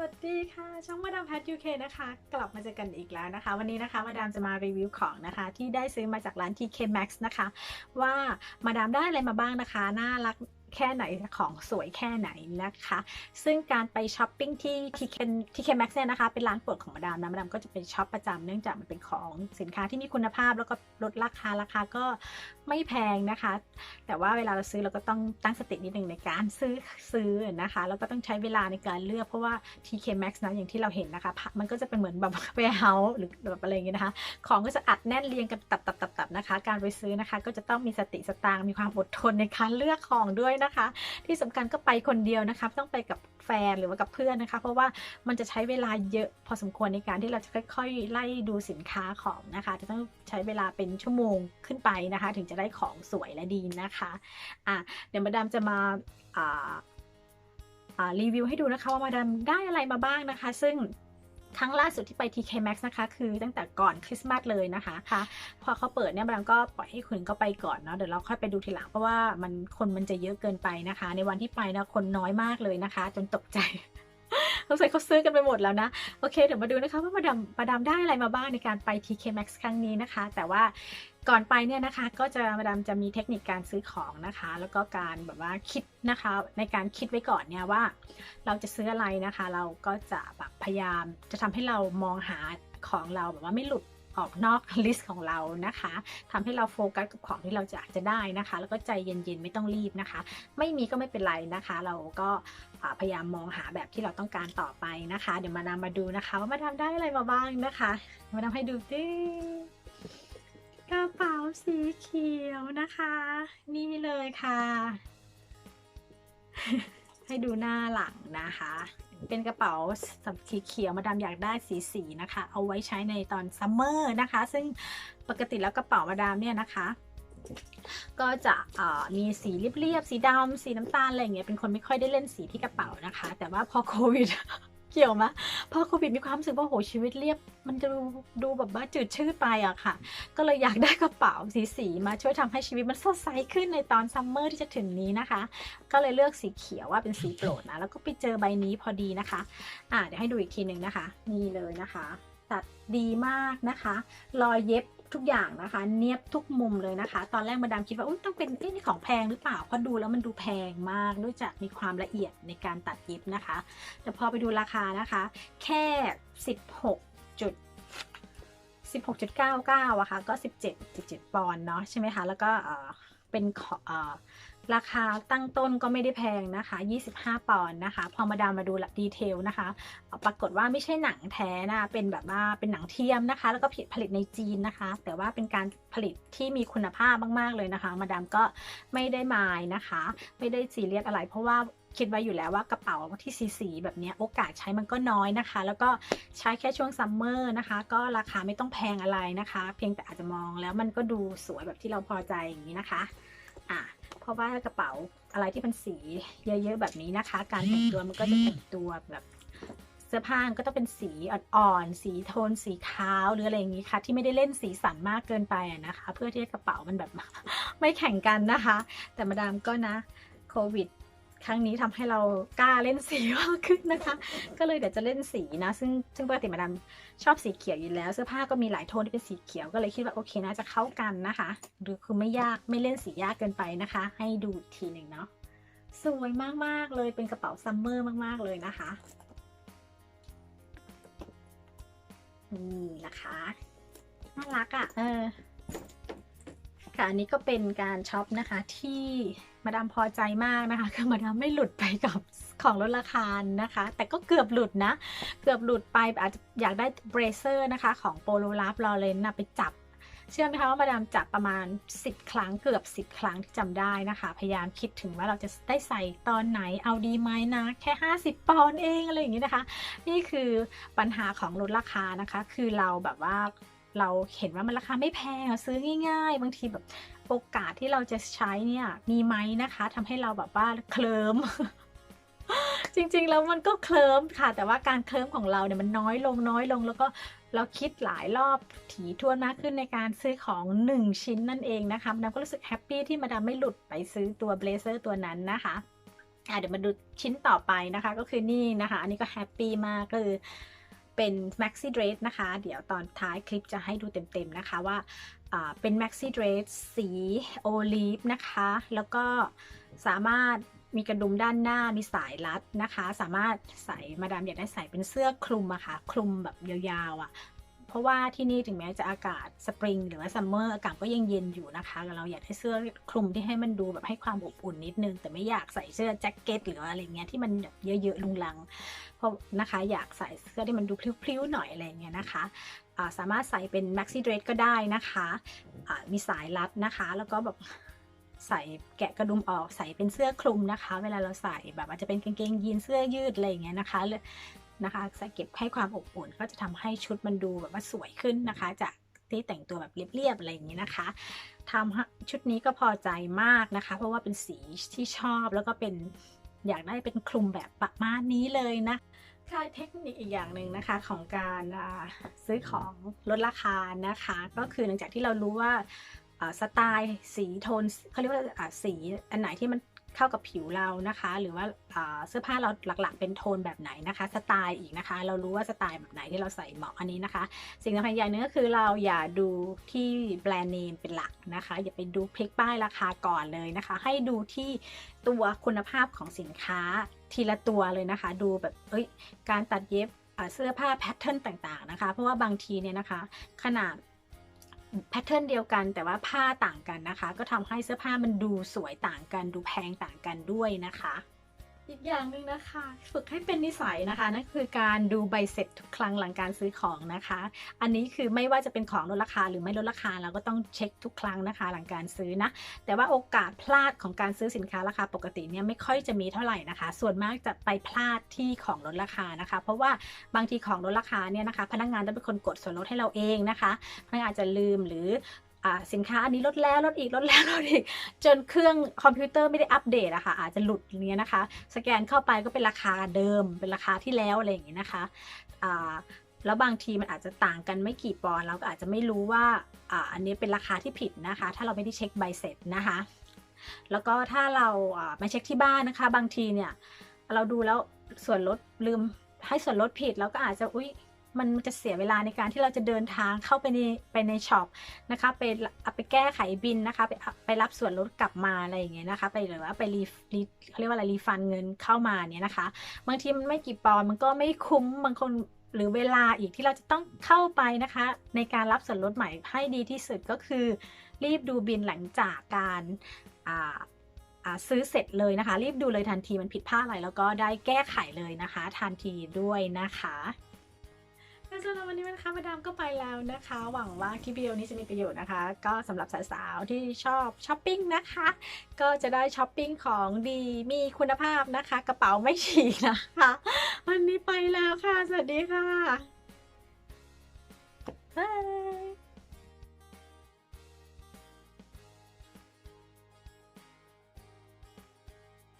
วัสดีค่ะ ช่องมาดามแพทยูเคนะคะ กลับมาเจอกันอีกแล้วนะคะ วันนี้นะคะมาดามจะมารีวิวของนะคะ ที่ได้ซื้อมาจากร้าน TK Max นะคะ ว่ามาดามได้อะไรมาบ้างนะคะ น่ารัก แค่ไหนของสวยแค่ไหนนะคะ ซึ่งการไปช้อปปิ้งที่ TK TK Maxx เนี่ยนะคะ เป็นร้านโปรดของมาดามนะมาดามก็จะไปช็อปประจำเนื่องจากมันเป็นของสินค้าที่มีคุณภาพแล้วก็ลดราคาราคาก็ไม่แพงนะคะ แต่ว่าเวลาเราซื้อเราก็ต้องตั้งสตินิดนึงในการซื้อซื้อนะคะแล้วก็ต้องใช้เวลาในการเลือกเพราะว่า TK Maxx นะอย่างที่เราเห็นนะคะ มันก็จะเป็นเหมือนแบบ warehouse หรือแบบอะไรอย่างเงี้ยนะคะ ของก็จะอัดแน่นเรียงกันตับตับตับตับนะคะ การไปซื้อนะคะ ก็จะต้องมีสติสตางมีความอดทนในการเลือกของด้วยนะคะ ที่สำคัญก็ไปคนเดียวนะคะต้องไปกับแฟนหรือว่ากับเพื่อนนะคะ เพราะว่ามันจะใช้เวลาเยอะพอสมควรในการที่เราจะค่อยๆ ไล่ดูสินค้าของนะคะ จะต้องใช้เวลาเป็นชั่วโมงขึ้นไปนะคะ ถึงจะได้ของสวยและดีนะคะอะเดี๋ยวมาดามจะมาอ่ารีวิวให้ดูนะคะว่ามาดามได้อะไรมาบ้างนะคะ ซึ่ง ครั้งล่าสุดที่ไป TK Maxx นะคะ คือตั้งแต่ก่อนคริสต์มาสเลยนะคะค่ะพอเขาเปิดเนี่ยมาดามก็ปล่อยให้คุณก็ไปก่อนเนาะเดี๋ยวเราค่อยไปดูทีหลังเพราะว่ามันคนมันจะเยอะเกินไปนะคะ ในวันที่ไปนะคนน้อยมากเลยนะคะ จนตกใจสงสัยเขาซื้อกันไปหมดแล้วนะ โอเค เดี๋ยวมาดูนะคะว่ามาดามมาดามได้อะไรมาบ้างในการไป TK Maxx ครั้งนี้นะคะ แต่ว่า ก่อนไปเนี่ยนะคะก็จะมาดามจะมีเทคนิคการซื้อของนะคะ แล้วก็การแบบว่าคิดนะคะในการคิดไว้ก่อนเนี่ยว่า เราจะซื้ออะไรนะคะ เราก็จะแบบพยายามจะทำให้เรามองหาของเราแบบว่าไม่หลุดออกนอกลิสต์ของเรานะคะทำให้เราโฟกัสกับของที่เราอยากจะได้นะคะ แล้วก็ใจเย็นๆไม่ต้องรีบนะคะ ไม่มีก็ไม่เป็นไรนะคะ เราก็พยายามมองหาแบบที่เราต้องการต่อไปนะคะ เดี๋ยวมานำมมาดูนะคะ ว่ามาทำได้อะไรมาบ้างนะคะ มาทำให้ดูดิ ระเป๋าสีเขียวนะคะ นี่เลยค่ะ ให้ดูหน้าหลังนะคะ เป็นกระเป๋าสีเขียวมาดามอยากได้สีสีนะคะ เอาไว้ใช้ในตอนซัมเมอร์นะคะ ซึ่งปกติแล้วกระเป๋ามาดามเนี่ยนะคะก็จะมีสีเรียบๆ สีดำ สีน้ำตาลอะไรอย่างเงี้ย เป็นคนไม่ค่อยได้เล่นสีที่กระเป๋านะคะ แต่ว่าพอโควิด เกี่ยวมะพอโควิดมีความรู้สึกว่าโหชีวิตเรียบ มันจะดูดูแบบว่าจืดชืดไปอะค่ะ ก็เลยอยากได้กระเป๋าสีสีมาช่วยทำให้ชีวิตมันสดใสขึ้นในตอนซัมเมอร์ที่จะถึงนี้นะคะ ก็เลยเลือกสีเขียวว่าเป็นสีโปรดนะ แล้วก็ไปเจอใบนี้พอดีนะคะ อ่าเดี๋ยวให้ดูอีกทีหนึ่งนะคะ นี่เลยนะคะ ตัดดีมากนะคะ รอยเย็บ ทุกอย่างนะคะ เนียบทุกมุมเลยนะคะ ตอนแรกมาดามคิดว่าอุ้ยต้องเป็นเอ๊ะนี่ของแพงหรือเปล่าเพราะดูแล้วมันดูแพงมากด้วยจากมีความละเอียดในการตัดเย็บนะคะ แต่พอไปดูราคานะคะ แค่ 16จุด16.99อะค่ะก็ 17 17 ปอนด์เนาะใช่ไหมคะ แล้วก็เป็น ราคาตั้งต้นก็ไม่ได้แพงนะคะ 25 ปอนด์นะคะ พอมาดามมาดูดีเทลนะคะ ปรากฏว่าไม่ใช่หนังแท้นะ เป็นแบบว่าเป็นหนังเทียมนะคะ แล้วก็ผลิตในจีนนะคะ แต่ว่าเป็นการผลิตที่มีคุณภาพมาก ๆ เลยนะคะ มาดามก็ไม่ได้มายนะคะ ไม่ได้ซีเรียสอะไรเพราะว่าคิดไว้อยู่แล้วว่ากระเป๋าที่สีสีแบบนี้โอกาสใช้มันก็น้อยนะคะ แล้วก็ใช้แค่ช่วงซัมเมอร์นะคะ ก็ราคาไม่ต้องแพงอะไรนะคะ เพียงแต่อาจจะมองแล้วมันก็ดูสวยแบบที่เราพอใจอย่างนี้นะคะ อะ ราะว่ากระเป๋าอะไรที่เป็นสีเยอะๆแบบนี้นะคะ การแต่งตัวมันก็จะแต่งตัวแบบเสื้อผ้าก็ต้องเป็นสีอ่อนๆ สีโทน สีขาวหรืออะไรอย่างนี้ค่ะ ที่ไม่ได้เล่นสีสันมากเกินไปนะคะ เพื่อที่กระเป๋ามันแบบไม่แข่งกันนะคะ แต่มาดามก็นะโควิด ครั้งนี้ทำให้เรากล้าเล่นสีมากขึ้นนะคะ ก็เลยเดี๋ยวจะเล่นสีนะ ซึ่งซึ่งปกติมาดามชอบสีเขียวอยู่แล้ว เสื้อผ้าก็มีหลายโทนที่เป็นสีเขียวก็เลยคิดว่าโอเคน่าจะเข้ากันนะคะ หรือคือไม่ยากไม่เล่นสียากเกินไปนะคะ ให้ดูอีกทีหนึ่งเนาะสวยมากๆเลยเป็นกระเป๋าซัมเมอร์มากๆเลยนะคะนี่นะคะน่ารักอะ่ะเออ ค่ะอันนี้ก็เป็นการช็อปนะคะที่มาดามพอใจมากนะคะคือมาดามไม่หลุดไปกับของลดราคานะคะ แต่ก็เกือบหลุดนะ เกือบหลุดไปอาจจะอยากได้เบรเซอร์นะคะ ของโปโลลาฟลอเรนนะไปจับ เชื่อไหมคะว่ามาดามจับประมาณ 10 ครั้งเกือบ 10 ครั้งที่จำได้นะคะ พยายามคิดถึงว่าเราจะได้ใส่ตอนไหนเอาดีไหมนะ แค่ 50 ปอนด์เองอะไรอย่างนี้นะคะ นี่คือปัญหาของลดราคานะคะ คือเราแบบว่า เราเห็นว่ามันราคาไม่แพงซื้อง่ายๆ บางทีแบบโอกาสที่เราจะใช้เนี่ยมีไหมนะคะทำให้เราแบบว่าเคลิ้มจริงๆแล้วมันก็เคลิ้มค่ะ แต่ว่าการเคลิ้มของเราเนี่ยมันน้อยลงน้อยลง แล้วก็เราคิดหลายรอบถี่ถ้วนมากขึ้นในการซื้อของ 1 ชิ้นนั่นเองนะคะมาดามก็รู้สึกแฮปปี้ที่มาดามไม่หลุดไปซื้อตัวเบลเซอร์ตัวนั้นนะคะอะเดี๋ยวมาดูชิ้นต่อไปนะคะ ก็คือนี่นะคะ อันนี้ก็แฮปปี้มากคือ เป็น maxi dress นะคะ เดี๋ยวตอนท้ายคลิปจะให้ดูเต็มๆนะคะว่าเป็น maxi dress สีโอลีฟนะคะ แล้วก็สามารถมีกระดุมด้านหน้ามีสายรัดนะคะ สามารถใส่มาดามอยากได้ใส่เป็นเสื้อคลุมอะค่ะ คลุมแบบยาวๆอะ เพราะว่าที่นี่ถึงแม้จะอากาศสปริงหรือว่าซัมเมอร์อากาศก็ยังเย็นอยู่นะคะแล้วเราอยากให้เสื้อคลุมที่ให้มันดูแบบให้ความอบอุ่นนิดนึง แต่ไม่อยากใส่เสื้อแจ็คเก็ตหรืออะไรเงี้ยที่มันแบบเยอะๆลุงลังเพราะนะคะอยากใส่เสื้อที่มันดูพลิ้วๆหน่อยอะไรเงี้ยนะคะาสามารถใส่เป็น maxi dress ก็ได้นะคะมีสายรัดนะคะ แล้วก็แบบใส่แกะกระดุมออกใส่เป็นเสื้อคลุมนะคะ เวลาเราใส่แบบอาจจะเป็นกางเกงยีนเสื้อยืดอะไรอย่างเงี้ยนะคะ นะคะใส่เก็บให้ความอบอุ่นก็จะทำให้ชุดมันดูแบบว่าสวยขึ้นนะคะ จากที่แต่งตัวแบบเรียบๆอะไรอย่างเงี้นะคะทำชุดนี้ก็พอใจมากนะคะ เพราะว่าเป็นสีที่ชอบแล้วก็เป็นอยากได้เป็นคลุมแบบประมาณนี้เลยนะค่ะเทคนิคอีกอย่างหนึ่งนะคะของการซื้อของลดราคานะคะ ก็คือหลังจากที่เรารู้ว่าสไตล์สีโทนเขาเรียกว่าสีอันไหนที่มัน เข้ากับผิวเรานะคะ หรือว่าเสื้อผ้าเราหลักๆ เป็นโทนแบบไหนนะคะ สไตล์อีกนะคะ เรารู้ว่าสไตล์แบบไหนที่เราใส่เหมาะอันนี้นะคะ สิ่งสำคัญอย่างนึงก็คือเราอย่าดูที่แบรนด์เนมเป็นหลักนะคะ อย่าไปดูพลิกป้ายราคาก่อนเลยนะคะ ให้ดูที่ตัวคุณภาพของสินค้าทีละตัวเลยนะคะ ดูแบบเอ้ยการตัดเย็บเสื้อผ้าแพทเทิร์นต่างๆนะคะ เพราะว่าบางทีเนี่ยนะคะ ขนาด แพทเทิร์นเดียวกันแต่ว่าผ้าต่างกันนะคะ ก็ทำให้เสื้อผ้ามันดูสวยต่างกัน ดูแพงต่างกันด้วยนะคะ อีกอย่างหนึ่งนะคะ ฝึกให้เป็นนิสัยนะคะนั่นคือการดูใบเสร็จทุกครั้งหลังการซื้อของนะคะ อันนี้คือไม่ว่าจะเป็นของลดราคาหรือไม่ลดราคาเราก็ต้องเช็คทุกครั้งนะคะ หลังการซื้อนะ แต่ว่าโอกาสพลาดของการซื้อสินค้าราคาปกติเนี่ยไม่ค่อยจะมีเท่าไหร่นะคะ ส่วนมากจะไปพลาดที่ของลดราคานะคะ เพราะว่าบางทีของลดราคาเนี่ยนะคะ พนักงานต้องเป็นคนกดส่วนลดให้เราเองนะคะพนักงานอาจจะลืมหรือ สินค้าอันนี้ลดแล้วลดอีกลดแล้วลดอีก จนเครื่องคอมพิวเตอร์ไม่ได้อัปเดตอะค่ะอาจจะหลุดอย่างเงี้ยนะคะ สแกนเข้าไปก็เป็นราคาเดิมเป็นราคาที่แล้วอะไรอย่างเงี้ยนะคะแล้วบางทีมันอาจจะต่างกันไม่กี่ปอนด์เราก็อาจจะไม่รู้ว่าอ,อันนี้เป็นราคาที่ผิดนะคะ ถ้าเราไม่ได้เช็คใบเสร็จนะคะ แล้วก็ถ้าเราอ่ามาเช็คที่บ้านนะคะ บางทีเนี่ยเราดูแล้วส่วนลดลืมให้ส่วนลดผิดเราก็อาจจะอุ๊ย มันจะเสียเวลาในการที่เราจะเดินทางเข้าไปในไปในช็อปนะคะไปเอาไปแก้ไขบินนะคะไปไปรับส่วนลดกลับมาอะไรอย่างเงี้ยนะคะ ไปหรือว่าไปรีรีเขาเรียกว่าอะไรรีฟันเงินเข้ามาเนี่ยนะคะ บางทีมันไม่กี่ปอนมันก็ไม่คุ้มบางคนหรือเวลาอีกที่เราจะต้องเข้าไปนะคะ ในการรับส่วนลดใหม่ให้ดีที่สุดก็คือ รีบดูบินหลังจากการอ่าซื้อเสร็จเลยนะคะ รีบดูเลยทันทีมันผิดพลาดอะไรแล้วก็ได้แก้ไขเลยนะคะ ทันทีด้วยนะคะ วันนี้นะคะมาดามก็ไปแล้วนะคะ หวังว่าคลิปวิดีโอนี้จะมีประโยชน์นะคะ ก็สำหรับสาวๆที่ชอบช้อปปิ้งนะคะ ก็จะได้ช้อปปิ้งของดีมีคุณภาพนะคะ กระเป๋าไม่ฉีกนะคะ วันนี้ไปแล้วค่ะ สวัสดีค่ะ Bye.